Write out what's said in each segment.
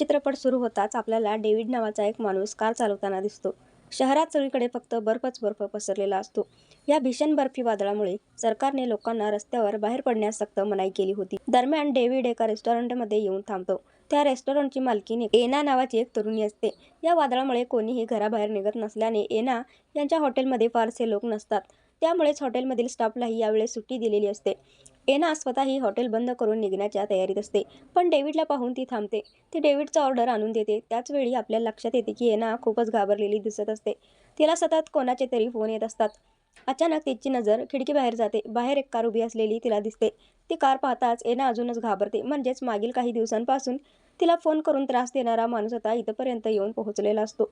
चित्रपट सुरू होताच आपल्याला डेव्हिड नावाचा एक माणूस कार चालवताना दिसतो. शहरात सगळीकडे फक्त बर्फच बर्फ पसरलेला असतो. या भीषण बर्फी वादळामुळे सरकारने लोकांना रस्त्यावर बाहेर पडण्यास सक्त मनाई केली होती. दरम्यान डेव्हिड एका रेस्टॉरंटमध्ये येऊन थांबतो. त्या रेस्टॉरंटची मालकीने एना नावाची एक तरुणी असते. या वादळामुळे कोणीही घराबाहेर निघत नसल्याने एना यांच्या हॉटेलमध्ये फारसे लोक नसतात. त्यामुळेच हॉटेलमधील स्टाफलाही यावेळेस सुट्टी दिलेली असते. एना स्वतःही हॉटेल बंद करून निघण्याच्या तयारीत असते पण डेव्हिडला पाहून ती थांबते. ती डेव्हिडचा ऑर्डर आणून देते. त्याच वेळी आपल्या लक्षात येते की एना खूपच घाबरलेली दिसत असते. तिला सतत कोणाचे तरी फोन येत असतात. अचानक तिची नजर खिडकीबाहेर जाते. बाहेर एक कार उभी असलेली तिला दिसते. ती कार पाहताच एना अजूनच घाबरते. म्हणजेच मागील काही दिवसांपासून तिला फोन करून त्रास देणारा माणूस आता इथपर्यंत येऊन पोहोचलेला असतो.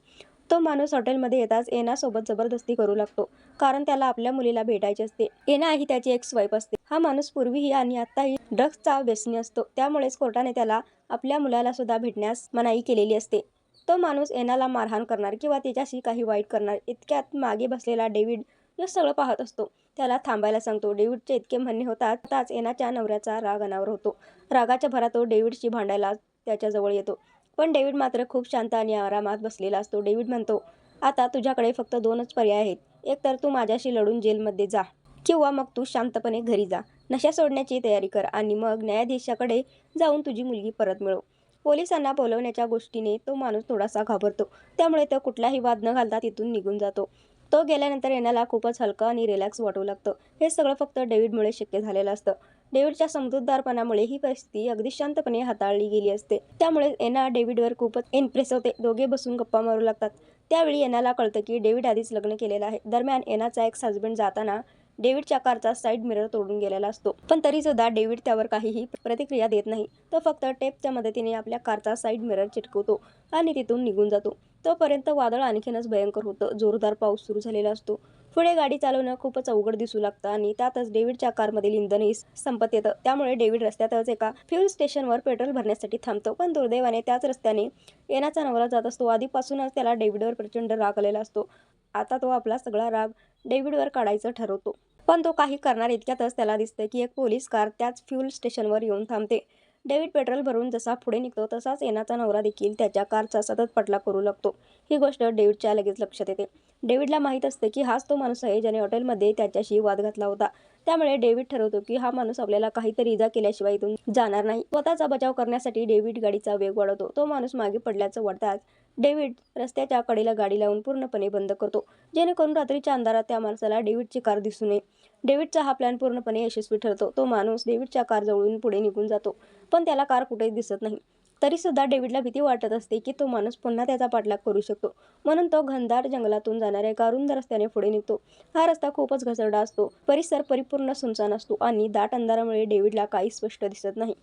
तो माणूस हॉटेलमध्ये येताच एनासोबत जबरदस्ती करू लागतो कारण त्याला आपल्या मुलीला भेटायचे असते. एना ही त्याची एक स्वाईप असते. हा माणूस पूर्वीही आणि आत्ताही ड्रग्सचा व्यसनी असतो. त्यामुळेच कोर्टाने त्याला आपल्या मुलाला सुद्धा भेटण्यास मनाई केलेली असते. तो माणूस एनाला मारहाण करणार किंवा तिच्याशी काही वाईट करणार इतक्यात मागे बसलेला डेव्हिड हे सगळं पाहत असतो. त्याला थांबायला सांगतो. डेव्हिडचे इतके म्हणणे होतात होताच एनाच्या नवऱ्याचा राग अनावर होतो. रागाच्या भरात तो डेव्हिडशी भांडायला त्याच्याजवळ येतो. पण डेव्हिड मात्र खूप शांत आणि आरामात बसलेला असतो. डेव्हिड म्हणतो आता तुझ्याकडे फक्त दोनच पर्याय आहेत. एक तर तू माझ्याशी लढून जेलमध्ये जा किंवा मग तू शांतपणे घरी जा. नशा सोडण्याची तयारी कर आणि मग न्यायाधीशाकडे जाऊन तुझी मुलगी परत मिळव. पोलिसांना बोलवण्याच्या गोष्टीने तो माणूस थोडासा घाबरतो. त्यामुळे तो कुठलाही वाद न घालता तिथून निघून जातो. तो गेल्यानंतर येण्याला खूपच हलकं आणि रिलॅक्स वाटू लागतं. हे सगळं फक्त डेव्हिडमुळे शक्य झालेलं असतं. डेव्हिडच्या समजूतदारपणामुळे ही परिस्थिती अगदी शांतपणे हाताळली गेली असते. त्यामुळे एना डेव्हिडवर खूपच इम्प्रेस होते. दोघे बसून गप्पा मारू लागतात. त्यावेळी एनाला कळतं की डेव्हिड आधीच लग्न केलेलं आहे. दरम्यान एनाचा एक हजबंड जाताना डेव्हिडच्या कारचा साईड मिरर तोडून गेलेला असतो. पण तरी सुद्धा डेव्हिड त्यावर काहीही प्रतिक्रिया देत नाही. तो फक्त टेपच्या मदतीने आपल्या कारचा साईड मिरर चिटकवतो आणि तिथून निघून जातो. तोपर्यंत वादळ आणखीनच भयंकर होतं. जोरदार पाऊस सुरू झालेला असतो. पुढे गाडी चालवणं खूपच अवघड दिसू लागतं आणि त्यातच डेव्हिडच्या कारमधील इंधनही संपत येतं. त्यामुळे डेव्हिड रस्त्यातच एका फ्युल स्टेशनवर पेट्रोल भरण्यासाठी थांबतो. पण दुर्दैवाने त्याच रस्त्याने येण्याचा नवरा जात असतो. आधीपासूनच त्याला डेव्हिडवर प्रचंड राग आलेला असतो. आता तो आपला सगळा राग डेव्हिडवर काढायचं ठरवतो. पण तो काही करणार इतक्यातच त्याला दिसतं की एक पोलीस कार त्याच फ्युल स्टेशनवर येऊन थांबते. डेव्हिड पेट्रोल भरून जसा पुढे निघतो तसाच येण्याचा नवरा देखील त्याच्या कारचा सतत पटला करू लागतो. ही गोष्ट डेव्हिडच्या लगेच लक्षात येते. डेव्हिडला माहीत असते की हाच तो माणूस आहे ज्याने हॉटेलमध्ये त्याच्याशी वाद घातला होता. त्यामुळे डेव्हिड ठरवतो की हा माणूस आपल्याला काहीतरी इजा केल्याशिवाय इथून जाणार नाही. स्वतःचा बचाव करण्यासाठी डेव्हिड गाडीचा वेग वाढवतो. तो माणूस मागे पडल्याचं वाटताच डेव्हिड रस्त्याच्या कडेला गाडी लावून पूर्णपणे बंद करतो. जेणेकरून रात्रीच्या अंधारात त्या माणसाला डेव्हिडची कार दिसू नये. डेव्हिडचा हा प्लॅन पूर्णपणे यशस्वी ठरतो. तो माणूस डेव्हिडच्या कार जवळून पुढे निघून जातो. पण त्याला कार कुठेच दिसत नाही. तरी सुद्धा डेव्हिडला भीती वाटत असते की तो माणूस पुन्हा त्याचा पाठलाग करू शकतो. म्हणून तो घनदार जंगलातून जाणाऱ्या गारुंद रस्त्याने पुढे निघतो. हा रस्ता खूपच घसरडा असतो. परिसर परिपूर्ण सुनसान असतो आणि दाट अंधारामुळे डेव्हिडला काही स्पष्ट दिसत नाही.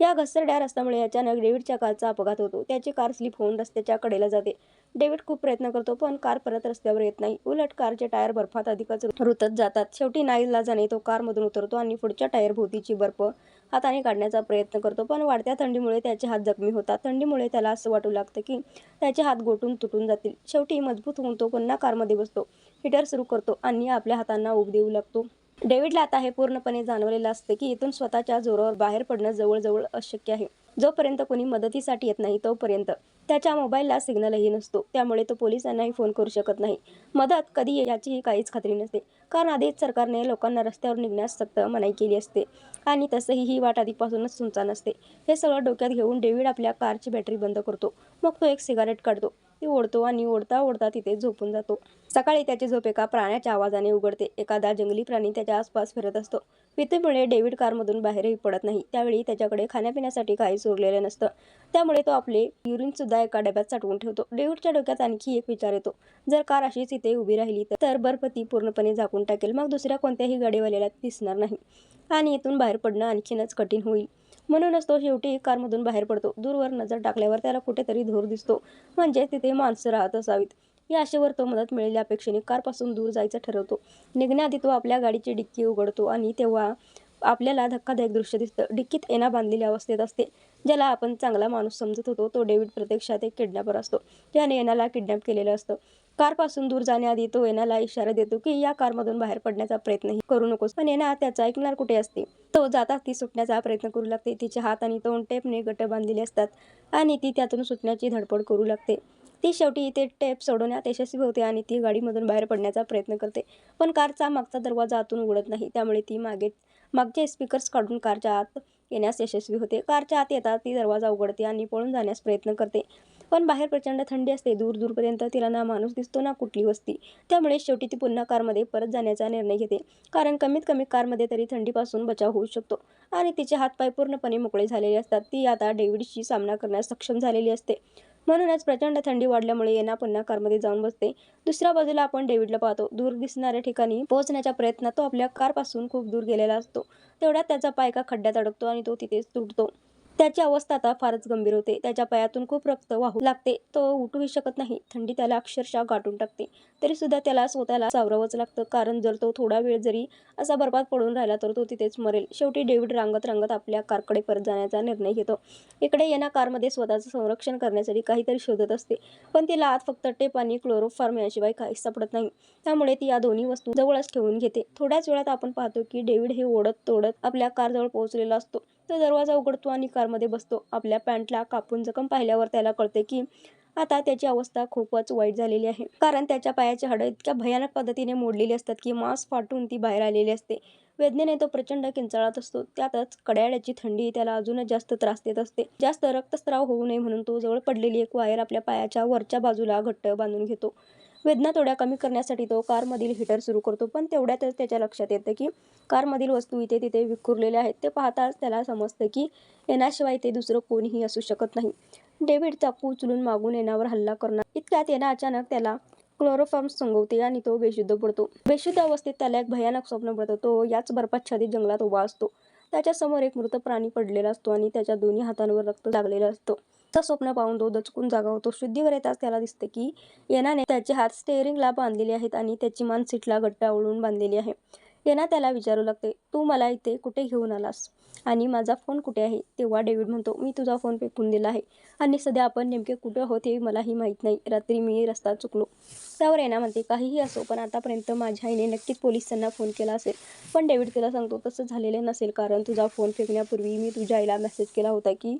या घसरड्या रस्त्यामुळे अचानक डेव्हिडच्या कारचा अपघात होतो. त्याची कार स्लिप होऊन रस्त्याच्या कडेला जाते. डेव्हिड खूप प्रयत्न करतो पण कार परत रस्त्यावर येत नाही. उलट कारचे टायर बर्फात अधिकच रुतत जातात. शेवटी नाईलाजाने तो कारमधून उतरतो आणि पुढच्या टायर भोवतीची बर्फ हाताने काढण्याचा प्रयत्न करतो. पण वाढत्या थंडीमुळे त्याचे हात जखमी होतात. थंडीमुळे त्याला असं वाटू लागतं की त्याचे हात गोटून तुटून जातील. शेवटी मजबूत होऊन तो पुन्हा कारमध्ये बसतो. हिटर सुरू करतो आणि आपल्या हातांना उब देऊ लागतो. डेव्हिडला आता हे पूर्णपणे जाणवलेलं असते की इथून स्वतःच्या जोरावर बाहेर पडणं जवळजवळ अशक्य आहे. जोपर्यंत कोणी मदतीसाठी येत नाही तोपर्यंत. त्याच्या मोबाईलला सिग्नलही नसतो. त्यामुळे तो पोलिसांनाही फोन करू शकत नाही. मदत कधी याचीही काहीच खात्री नसते. कारण आधीच सरकारने लोकांना रस्त्यावर निघण्यास सक्त मनाई केली असते. आणि तसंही ही वाट आधीपासूनच सुनसान असते. हे सगळं डोक्यात घेऊन डेव्हिड आपल्या कारची बॅटरी बंद करतो. मग तो एक सिगारेट काढतो. ती ओढतो आणि ओढता ओढता तिथे झोपून जातो. सकाळी त्याची झोप एका प्राण्याच्या आवाजाने उघडते. एखादा जंगली प्राणी त्याच्या आसपास फिरत असतो. भीतीमुळे डेव्हिड कारमधून बाहेरही पडत नाही. त्यावेळी त्याच्याकडे खाण्यापिण्यासाठी काही उरलेलं नसतं. त्यामुळे तो आपले युरिन सुद्धा एका डब्यात साठवून ठेवतो. डेव्हिडच्या डोक्यात आणखी एक विचार येतो. जर कार अशीच इथे उभी राहिली तर बर्फ ती पूर्णपणे झाकून टाकेल. मग दुसऱ्या कोणत्याही गाडीवाल्याला दिसणार नाही. आणि इथून बाहेर पडणं आणखीनच कठीण होईल. म्हणूनच तो शेवटी कारमधून बाहेर पडतो. दूरवर नजर टाकल्यावर त्याला कुठेतरी धूर दिसतो. म्हणजे तिथे माणसं राहत असावीत. या आशेवर तो मदत मिळेल्या अपेक्षेने कारपासून दूर जायचं ठरवतो. निघण्याआधी तो आपल्या गाडीची डिक्की उघडतो आणि तेव्हा आपल्याला धक्कादायक दृश्य दिसतं. डिक्कीत एना बांधलेल्या अवस्थेत असते. ज्याला आपण चांगला माणूस समजत होतो तो डेव्हिड प्रत्यक्षात एक किडनॅपर असतो. ज्याने एनाला किडनॅप केलेलं असतं. कारपासून दूर जाण्याआधी तो एनाला इशारा देतो की या कारमधून बाहेर पडण्याचा प्रयत्नही करू नकोस. पण एना त्याचा ऐकणार कुठे असते? तो जाता ती सुटण्याचा प्रयत्न करू लागते. तिचे हात आणि तोंड टेपने गट बांधलेले असतात आणि ती त्यातून सुटण्याची धडपड करू लागते. ती शेवटी ते टेप सोडवण्यात यशस्वी होते आणि ती गाडीमधून बाहेर पडण्याचा प्रयत्न करते. पण कारचा मागचा दरवाजा आतून उघडत नाही. त्यामुळे ती मागे मागचे स्पीकर्स काढून कारच्या आत येण्यास यशस्वी होते. कारच्या आत येता ती दरवाजा उघडते आणि पळून जाण्यास प्रयत्न करते. पण बाहेर प्रचंड थंडी असते. दूर दूरपर्यंत तिला ना माणूस दिसतो ना कुठली वस्ती. त्यामुळे शेवटी ती पुन्हा कारमध्ये परत जाण्याचा निर्णय घेते. कारण कमीत कमी कारमध्ये तरी थंडीपासून बचाव होऊ शकतो. आणि तिचे हातपाय पूर्णपणे मोकळे झालेले असतात. ती आता डेव्हिडशी सामना करण्यास सक्षम झालेली असते. म्हणूनच प्रचंड थंडी वाढल्यामुळे येना पुन्हा कारमध्ये जाऊन बसते. दुसऱ्या बाजूला आपण डेव्हिडला पाहतो. दूर दिसणाऱ्या ठिकाणी पोहोचण्याच्या प्रयत्नात तो आपल्या कारपासून खूप दूर गेलेला असतो. तेवढ्यात त्याचा पाय एका खड्ड्यात अडकतो आणि तो तिथेच तुटतो. त्याची अवस्था आता फारच गंभीर होते. त्याच्या पायातून खूप रक्त वाहू लागते. तो उठूही शकत नाही. थंडी त्याला अक्षरशः गाठून टाकते. तरी सुद्धा त्याला स्वतःला सावरावंच लागतं. कारण जर तो थोडा वेळ जरी असा बर्बाद पडून राहिला तर तो तिथेच मरेल. शेवटी डेव्हिड रांगत रांगत आपल्या कारकडे परत जाण्याचा निर्णय घेतो. इकडे येणा कारमध्ये स्वतःचं संरक्षण करण्यासाठी काहीतरी शोधत असते. पण तिला आत फक्त टेप आणि क्लोरोफार्म याशिवाय काहीच सापडत नाही. त्यामुळे ती या दोन्ही वस्तू जवळच ठेवून घेते. थोड्याच वेळात आपण पाहतो की डेव्हिड हे ओढत तोडत आपल्या कारजवळ पोहोचलेला असतो. तो दरवाजा उघडतो आणि कारमध्ये बसतो. आपल्या पॅन्टला कापून जखम पाहिल्यावर त्याला कळते की आता त्याची अवस्था खूपच वाईट झालेली आहे. कारण त्याच्या पायाची हाडं इतक्या भयानक पद्धतीने मोडलेली असतात की मांस फाटून ती बाहेर आलेली असते. वेदनेने तो प्रचंड किंचाळत असतो. त्यातच कड्याळ्याची थंडी त्याला अजूनच जास्त त्रास देत असते. जास्त रक्तस्राव होऊ नये म्हणून तो जवळ पडलेली एक वायर आपल्या पायाच्या वरच्या बाजूला घट्ट बांधून घेतो. वेदना थोड्या कमी करण्यासाठी तो कारमधील हीटर सुरू करतो. पण तेवढ्यातच त्याच्या लक्षात येतं की कारमधील वस्तू इथे तिथे विखुरलेल्या आहेत. ते पाहताच त्याला समजतं की येण्याशिवाय ते दुसरं कोणीही असू शकत नाही. डेव्हिड चाकू उचलून मागून येण्यावर हल्ला करणार. इतक्यात येणं अचानक त्याला क्लोरोफॉर्म संगवते आणि तो बेशुद्ध पडतो. बेशुद्ध अवस्थेत त्याला एक भयानक स्वप्न पडतं. तो याच बर्फाच्छादित जंगलात उभा असतो. त्याच्यासमोर एक मृत प्राणी पडलेला असतो आणि त्याच्या दोन्ही हातांवर रक्त लागलेलं असतं. तर स्वप्न पाहून तो दचकून जागा होतो. शुद्धीवर येताच त्याला दिसते की येनाने त्याचे हात स्टेअरिंगला बांधलेले आहेत आणि त्याची मान सीटला गट्टा ओळून बांधलेली आहे. येना त्याला विचारू लागते तू मला इथे कुठे घेऊन आलास? आणि माझा फोन कुठे आहे? तेव्हा डेव्हिड म्हणतो मी तुझा फोन फेकून दिला आहे. आणि सध्या आपण नेमके कुठे आहोत हे मलाही माहीत नाही. रात्री मी रस्ता चुकलो. त्यावर येना म्हणते काहीही असो पण आतापर्यंत माझ्या आईने नक्कीच पोलिसांना फोन केला असेल. पण डेव्हिड तिला सांगतो तसं झालेलं नसेल. कारण तुझा फोन फेकण्यापूर्वी मी तुझ्या आईला मेसेज केला होता की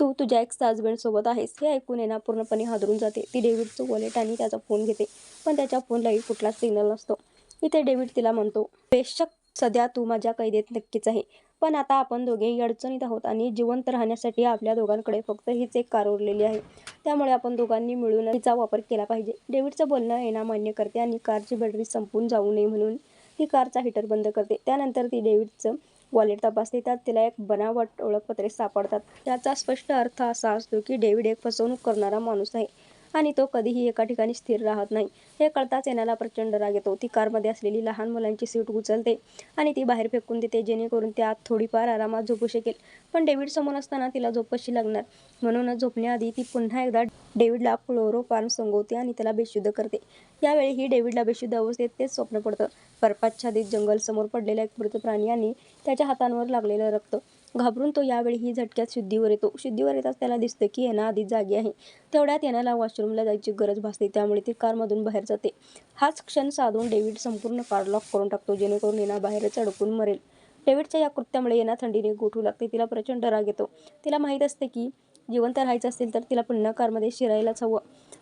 तू तुझ्या एक्स हजबंडसोबत आहेस हे ऐकून येणा पूर्णपणे हादरून जाते. ती डेव्हिडचं वॉलेट आणि त्याचा फोन घेते पण त्याच्या फोनलाही कुठलाच सिग्नल नसतो. इथे डेव्हिड तिला म्हणतो बेशक सध्या तू माझ्या कैदेत नक्कीच आहे पण आता आपण दोघेही अडचणीत आहोत आणि जिवंत राहण्यासाठी आपल्या दोघांकडे फक्त हीच एक कार उरलेली आहे. त्यामुळे आपण दोघांनी मिळून तिचा वापर केला पाहिजे. डेव्हिडचं बोलणं येणा मान्य करते आणि कारची बॅटरी संपून जाऊ नये म्हणून ती कारचा हीटर बंद करते. त्यानंतर ती डेव्हिडचं वॉलेट तपासते त्यात तिला एक बनावट ओळखपत्रे सापडतात. त्याचा स्पष्ट अर्थ असा असतो की डेव्हिड एक फसवणूक करणारा माणूस आहे. आणि तो कधीही एका ठिकाणी स्थिर राहत नाही. हे कळताच येण्याला प्रचंड राग येतो. ती कारमध्ये असलेली लहान मुलांची सीट उचलते आणि ती बाहेर फेकून देते जेणेकरून त्या आत थोडीफार आरामात झोपू शकेल. पण डेव्हिड समोर असताना तिला झोप कशी लागणार? म्हणूनच झोपण्याआधी ती पुन्हा एकदा डेव्हिडला क्लोरोफॉर्म संगवते आणि त्याला बेशुद्ध करते. यावेळी ही डेव्हिडला बेशुद्ध अवस्थेत तेच स्वप्न पडतं. बर्फाच्छादित जंगल समोर पडलेला एक मृत प्राणी आणि त्याच्या हातांवर लागलेलं रक्त. घाबरून तो यावेळी ही झटक्यात शुद्धीवर येतो. शुद्धीवर येताच त्याला दिसतं की येणा आधीच जागी आहे. तेवढ्यात येण्याला वॉशरूमला जायची गरज भासते. त्यामुळे ती कारमधून बाहेर जाते. हाच क्षण साधून डेव्हिड संपूर्ण कार लॉक करून टाकतो जेणेकरून येणा बाहेरच अडकून मरेल. डेव्हिडच्या या कृत्यामुळे येणा थंडीने गोठू लागते. तिला प्रचंड राग येतो. तिला माहीत असते की जिवंत राहायचं असेल तर तिला पुन्हा कारमध्ये शिरायलाच हवं.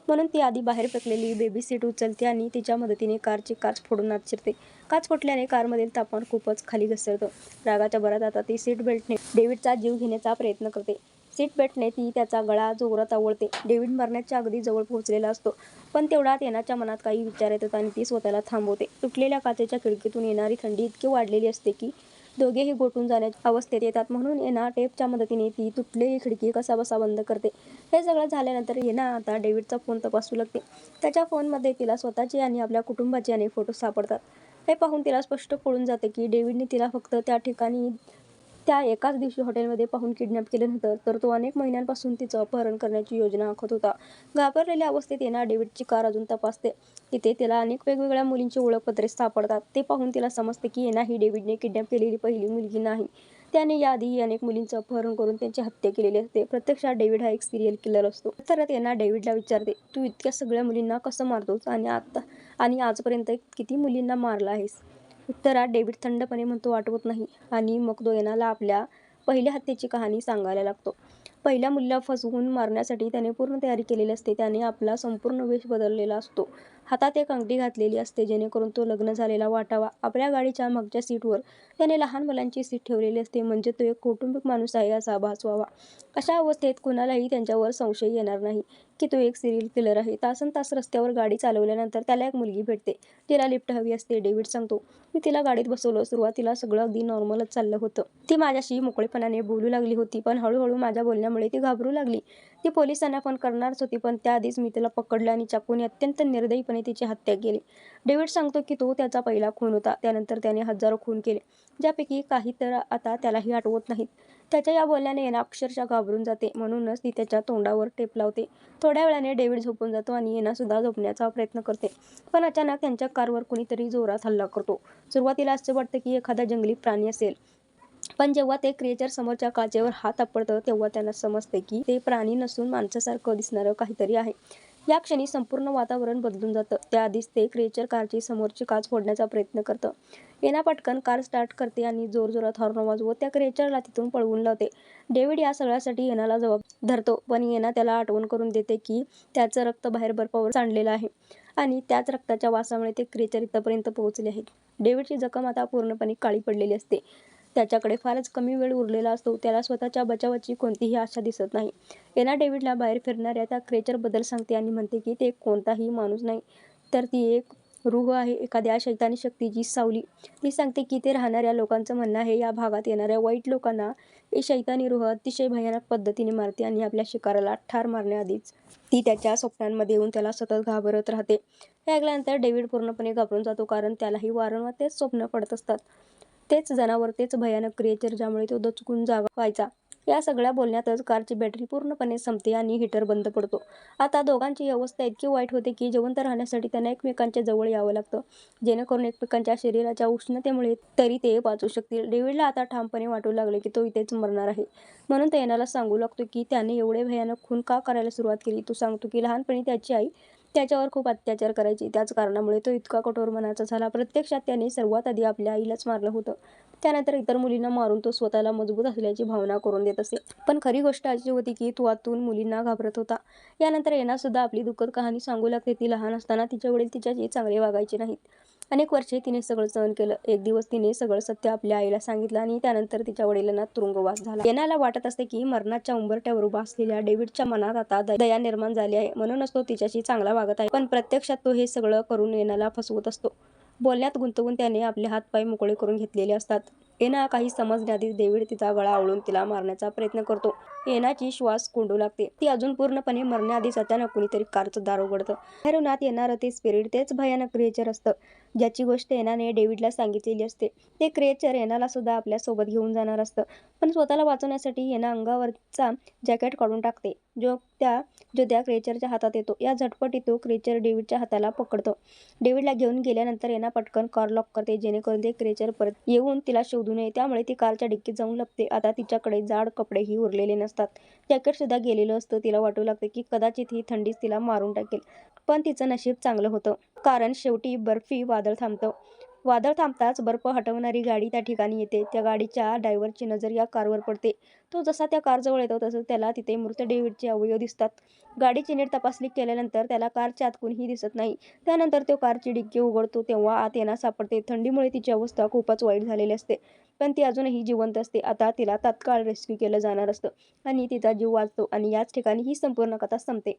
म्हणून ती आधी बाहेर फेकलेली बेबी सीट उचलते आणि तिच्या मदतीने कारची काच फोडून आत शिरते. काच फुटल्याने कारमधील तापमान खूपच खाली घसरतं. रागाच्या भरात आता ती सीट बेल्टने डेव्हिडचा जीव घेण्याचा प्रयत्न करते. सीट बेल्टने ती त्याचा गळा जोरात आवळते. डेव्हिड मरण्याच्या अगदी जवळ पोहोचलेला असतो. पण तेवढ्यात येण्याच्या मनात काही विचार येतात आणि ती स्वतःला थांबवते. तुटलेल्या काचेच्या खिडकीतून येणारी थंडी इतकी वाढलेली असते की दोघेही गोठून जाण्याच्या अवस्थेत येतात. म्हणून येना टेपच्या मदतीने ती तुटलेली खिडकी कसा बसा बंद करते. हे सगळं झाल्यानंतर येना आता डेव्हिडचा फोन तपासू लागते. त्याच्या फोनमध्ये तिला स्वतःचे आणि आपल्या कुटुंबाचे अनेक फोटो सापडतात. हे पाहून तिला स्पष्ट कळून जाते की डेव्हिडने तिला फक्त त्या ठिकाणी त्या एकाच दिवशी हॉटेलमध्ये पाहून किडनॅप केल्यानंतर तर तो अनेक महिन्यांपासून तिचं अपहरण करण्याची योजना आखत होता. घाबरलेल्या अवस्थेत येणार डेव्हिडची कार अजून तपासते. तिथे तिला अनेक वेगवेगळ्या मुलींची ओळखपत्रे सापडतात. ते पाहून तिला समजते की येना ही डेव्हिडने किडनॅप केलेली पहिली मुलगी नाही. त्याने याआधीही अनेक मुलींचं अपहरण करून त्यांची हत्या केलेली असते. प्रत्यक्षात डेव्हिड हा एक सिरियल किलर असतो. तर त्यांना डेव्हिडला विचारते तू इतक्या सगळ्या मुलींना कसं मारतोस आणि आता आणि आजपर्यंत किती मुलींना मारला आहेस? उत्तरात डेव्हिड थंडपणे म्हणतो आठवत नाही. आणि मग दोयनाला आपल्या पहिल्या हत्येची कहाणी सांगायला लागतो. पहिल्या मुलीला फसवून मारण्यासाठी त्याने पूर्ण तयारी केलेली असते. त्याने आपला संपूर्ण वेश बदललेला असतो. हातात एक अंगठी घातलेली असते जेणेकरून तो लग्न झालेला वाटावा. आपल्या गाडीच्या मागच्या सीटवर त्याने लहान मुलांची सीट ठेवलेली असते. म्हणजे तो एक कौटुंबिक माणूस आहे असा भास व्हावा. अशा अवस्थेत कुणालाही त्यांच्यावर संशय येणार नाही. की तो एक सिरियल किलर आहे. तासन तास रस्त्यावर गाडी चालवल्यानंतर त्याला एक मुलगी भेटते. तिला लिफ्ट हवी असते डेव्हिड सांगतो मी तिला गाडीत बसवलं. सुरुवातीला सगळं अगदी नॉर्मलच चाललं होतं. ती माझ्याशी मोकळेपणाने बोलू लागली होती पण हळूहळू माझ्या बोलण्यामुळे ती घाबरू लागली. ती पोलिसांना फोन करणारच होती पण त्याआधीच मी तिला पकडलं आणि चाकूने अत्यंत निर्दयीपणे तिची हत्या केली. डेव्हिड सांगतो की तो त्याचा पहिला खून होता. त्यानंतर त्याने हजारो खून केले ज्यापैकी काही तर आता त्यालाही आठवत नाहीत. त्याच्या या बोलण्याने येना अक्षरशः घाबरून जाते. म्हणूनच ती त्याच्या तोंडावर टेप लावते. थोड्या वेळाने डेव्हिड झोपून जातो आणि येना सुद्धा झोपण्याचा प्रयत्न करते. पण अचानक त्यांच्या कारवर कुणीतरी जोरात हल्ला करतो. सुरुवातीला असं वाटतं की एखादा जंगली प्राणी असेल. पण जेव्हा ते क्रिएचर समोरच्या काचेवर हात आपडतं तेव्हा त्यांना समजते की ते प्राणी नसून माणसासारखं दिसणारं काहीतरी आहे. या क्षणी संपूर्ण वातावरण बदलून जातं. त्याआधीच ते क्रिएचर कारची समोरची काच फोडण्याचा प्रयत्न करतं. एना पटकन कार स्टार्ट करते आणि जोरजोरात हॉर्न वाजवत त्या क्रिएचरला तिथून पळवून लावते. डेव्हिड या सगळ्यासाठी येनाला जबाब धरतो. पण येना त्याला आठवण करून देते की त्याचं रक्त बाहेर बर्फावर सांडलेलं आहे. आणि त्याच रक्ताच्या वासामुळे ते क्रिएचर इथपर्यंत पोहोचले आहेत डेव्हिडची जखम आता पूर्णपणे काळी पडलेली असते. त्याच्याकडे फारच कमी वेळ उरलेला असतो. त्याला स्वतःच्या बचावाची कोणतीही आशा दिसत नाही. एना डेव्हिडला बाहेर फिरणाऱ्या त्या क्रेचरबद्दल सांगते आणि म्हणते की ते कोणताही माणूस नाही. तर ती एक रूह आहे. एखाद्या शैतानी शक्तीची सावली. ती सांगते की ते राहणाऱ्या लोकांचं म्हणणं आहे या भागात येणाऱ्या वाईट लोकांना ही शैतानी रूह अतिशय भयानक पद्धतीने मारते आणि आपल्या शिकाराला ठार मारण्याआधीच ती त्याच्या स्वप्नांमध्ये येऊन त्याला सतत घाबरत राहते. हे ऐकल्यानंतर डेव्हिड पूर्णपणे घाबरून जातो कारण त्यालाही वारंवार तेच स्वप्न पडत असतात. तेच जनावर तेच भयानक क्रिएचर ज्यामुळे तो दचकून जागा व्हायचा. या सगळ्या बोलण्यातच कारची बॅटरी पूर्णपणे संपते आणि हीटर बंद पडतो. आता दोघांची अवस्था इतकी वाईट होते की जिवंत राहण्यासाठी त्यांना एकमेकांच्या जवळ यावं लागतं. जेणेकरून एकमेकांच्या शरीराच्या उष्णतेमुळे तरी ते वाचू शकतील. डेव्हिडला आता ठामपणे वाटू लागले की तो इथेच मरणार आहे. म्हणून तो येणाला सांगू लागतो की त्याने एवढे भयानक खून का करायला सुरुवात केली? तो सांगतो की लहानपणी त्याची आई त्याच्यावर खूप अत्याचार करायची. त्याच कारणामुळे तो इतका कठोर मनाचा झाला. प्रत्यक्षात त्याने सर्वात आधी आपल्या आईलाच मारलं होतं. त्यानंतर इतर मुलींना मारून तो स्वतःला मजबूत असल्याची भावना करून देत असे. पण खरी गोष्ट अशी होती की तो आतून मुलींना घाबरत होता. यानंतर येना सुद्धा आपली दुःखद कहाणी सांगू लागते. ती लहान असताना तिच्या वडील तिच्याशी चांगले वागायचे नाहीत. अनेक वर्षे तिने सगळं सहन केलं. एक दिवस तिने सगळं सत्य आपल्या आईला सांगितलं आणि त्यानंतर तिच्या वडिलांना तुरुंगवास झाला. येनाला वाटत असते की मरणाच्या उंबरट्यावर उभा असलेल्या डेव्हिडच्या मनात आता दया निर्माण झाली आहे. म्हणूनच तो तिच्याशी चांगला वागत आहे. पण प्रत्यक्षात तो हे सगळं करून येनाला फसवत असतो. बोलण्यात गुंतवून त्याने आपले हातपाय मोकळे करून घेतलेले असतात. एना काही समजण्याआधी डेव्हिड तिचा गळा आवळून तिला मारण्याचा प्रयत्न करतो. येनाची श्वास कोंडू लागते. ती अजून पूर्णपणे मरण्याआधीच अचानक कुणीतरी कारचं दार उघडतं. बाहेरून येणारं ते स्पिरिट तेच भयानक क्रिएचर असतं. ज्याची गोष्ट येनाने डेव्हिडला सांगितलेली असते. ते क्रिएचर येनाला सुद्धा आपल्यासोबत घेऊन जाणार असतं. पण स्वतःला वाचवण्यासाठी येना अंगावरचा जॅकेट काढून टाकते. जो त्या जो त्या क्रिएचरच्या हातात येतो. या झटपटीत तो क्रिएचर डेव्हिडच्या हाताला पकडतो. डेव्हिडला घेऊन गेल्यानंतर येना पटकन कार लॉक करते. जेणेकरून ते क्रिएचर परत येऊन तिला शोधू नये. त्यामुळे ती कारच्या डिक्कीत जाऊन लपते. आता तिच्याकडे जाड कपडेही उरलेले नसतात. जॅकेट सुद्धा गेलेलं असतं. तिला वाटू लागतं की कदाचित ही थंडीच तिला मारून टाकेल. पण तिचं नशीब चांगलं होतं. कारण शेवटी बर्फी वादळ थांबतं. वादळ थांबताच बर्फ हटवणारी गाडी त्या ठिकाणी येते. त्या गाडीच्या ड्रायव्हरची नजर या कारवर पडते. तो जसा त्या कारजवळ येतो तसं त्याला तिथे मृत डेव्हिडचे अवयव दिसतात. गाडीची नीट तपासणी केल्यानंतर त्याला कारच्या आत कुणीही दिसत नाही. त्यानंतर तो कारची डिक्की उघडतो. तेव्हा आत येणार सापडते. थंडीमुळे तिची अवस्था खूपच वाईट झालेली असते. पण ती अजूनही जिवंत असते. आता तिला तात्काळ रेस्क्यू केलं जाणार असतं आणि तिचा जीव वाचतो आणि याच ठिकाणी ही संपूर्ण कथा संपते.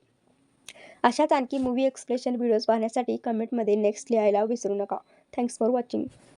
अशाच आणखी मूवी एक्सप्रेशन व्हिडिओज पाहण्यासाठी कमेंटमध्ये नेक्स्ट लिहायला विसरू नका. Thanks for watching